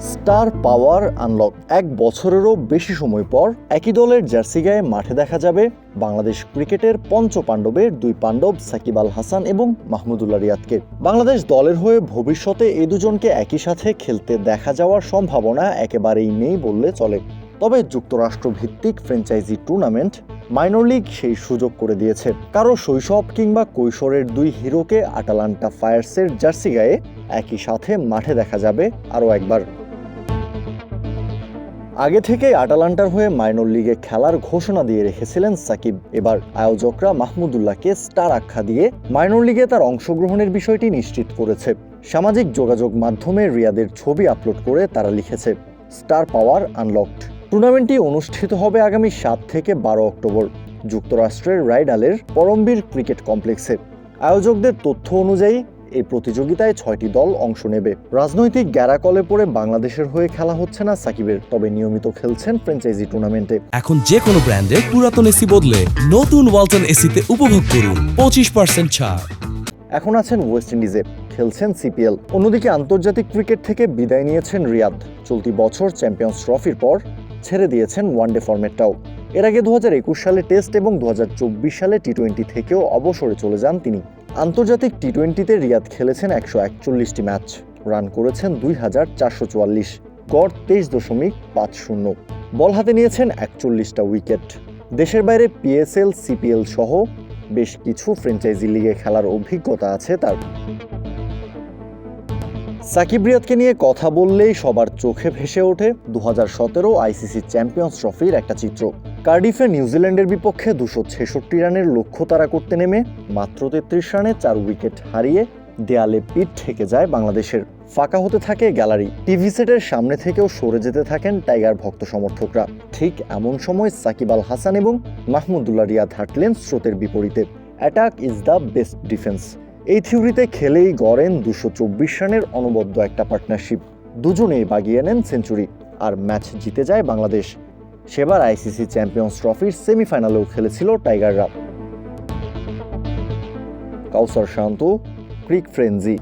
Star পাওয়ার unlock এক বছরেরও বেশি সময় পর একই দলের জার্সি গায়ে মাঠে দেখা যাবে বাংলাদেশ ক্রিকেটের পঞ্চ পাণ্ডবের দুই পাণ্ডব সাকিব আল হাসান এবং মাহমুদুল্লাহ রিয়াদকে। বাংলাদেশ দলের হয়ে ভবিষ্যতে এই দুজনকে একই সাথে খেলতে দেখা যাওয়ার সম্ভাবনা একেবারেই নেই বললে চলে। তবে যুক্তরাষ্ট্র ভিত্তিক ফ্র্যাঞ্চাইজি টুর্নামেন্ট মাইনর লিগ সেই সুযোগ করে দিয়েছে। কারও শৈশব কিংবা কৈশোরের দুই হিরোকে আটালান্টা ফায়ার্সের জার্সি গায়ে একই সাথে মাঠে দেখা যাবে আরও একবার। আগে থেকেই আটালান্টার হয়ে মাইনর লিগে খেলার ঘোষণা দিয়ে রেখেছিলেন সাকিব। এবার আয়োজকরা মাহমুদুল্লাহকে স্টার আখ্যা দিয়ে মাইনর লিগে তার অংশগ্রহণের বিষয়টি নিশ্চিত করেছে। সামাজিক যোগাযোগ মাধ্যমে রিয়াদের ছবি আপলোড করে তারা লিখেছে, স্টার পাওয়ার আনলকড। টুর্নামেন্টটি অনুষ্ঠিত হবে আগামী সাত থেকে বারো অক্টোবর। যুক্তরাষ্ট্রের রাইডালের পরমবীর ক্রিকেট কমপ্লেক্সে। আয়োজকদের তথ্য অনুযায়ী এই প্রতিযোগিতায় ছয়টি দল অংশ নেবে। রাজনৈতিক গ্যারাকলে পড়ে বাংলাদেশের হয়ে খেলা হচ্ছে না সাকিবের তবে নিয়মিত খেলছেন ফ্র্যাঞ্চাইজি টুর্নামেন্টে। এখন যে কোনো ব্র্যান্ডের পুরাতন এসি বদলে নতুন ওয়ালটন এসিতে উপভোগ করুন পঁচিশ পার্সেন্ট ছাড়। এখন আছেন ওয়েস্ট ইন্ডিজে খেলছেন সিপিএল। অন্যদিকে আন্তর্জাতিক ক্রিকেট থেকে বিদায় নিয়েছেন রিয়াদ। চলতি বছর চ্যাম্পিয়ন্স ট্রফির পর ছেড়ে দিয়েছেন ওয়ানডে ফরম্যাটটাও। এর আগে দু হাজার একুশ সালে টেস্ট এবং দু হাজার চব্বিশ সালে টি টোয়েন্টি থেকেও অবসরে চলে যান তিনি। আন্তর্জাতিক টি টোয়েন্টিতে রিয়াদ খেলেছেন একশো একচল্লিশটি ম্যাচ। রান করেছেন দুই হাজার চারশো চুয়াল্লিশ। গড় তেইশ দশমিক পাঁচ শূন্য। বল হাতে নিয়েছেন একচল্লিশটা উইকেট। দেশের বাইরে পিএসএল সিপিএল সহ বেশ কিছু ফ্র্যাঞ্চাইজি লিগে খেলার অভিজ্ঞতা আছে তার। সাকিব রিয়াদকে নিয়ে কথা বললেই সবার চোখে ভেসে ওঠে দু হাজার সতেরো আইসিসি চ্যাম্পিয়ন্স ট্রফির একটা চিত্র। কার্ডিফে নিউজিল্যান্ডের বিপক্ষে দুশো ছেষট্টি রানের লক্ষ্য তারা করতে নেমে মাত্র তেত্রিশ রানে চার উইকেট হারিয়ে দেয়ালে পিঠ ঠেকে যায় বাংলাদেশের। ফাঁকা হতে থাকে গ্যালারি। টিভি সেটের সামনে থেকেও সরে যেতে থাকেন টাইগার ভক্ত সমর্থকরা। ঠিক এমন সময় সাকিব আল হাসান এবং মাহমুদুল্লাহ রিয়াদ হাঁটলেন স্রোতের বিপরীতে। Attack is the best defence. এই থিওরিতে খেলেই গড়েন দুশো চব্বিশ রানের অনবদ্য একটা পার্টনারশিপ। দুজনেই বাগিয়ে নেন সেঞ্চুরি। আর ম্যাচ জিতে যায় বাংলাদেশ। সেবার আইসিসি চ্যাম্পিয়ন্স ট্রফির সেমিফাইনালেও খেলেছিল টাইগাররা। কাউসার শান্ত ক্রিক ফ্রেঞ্জি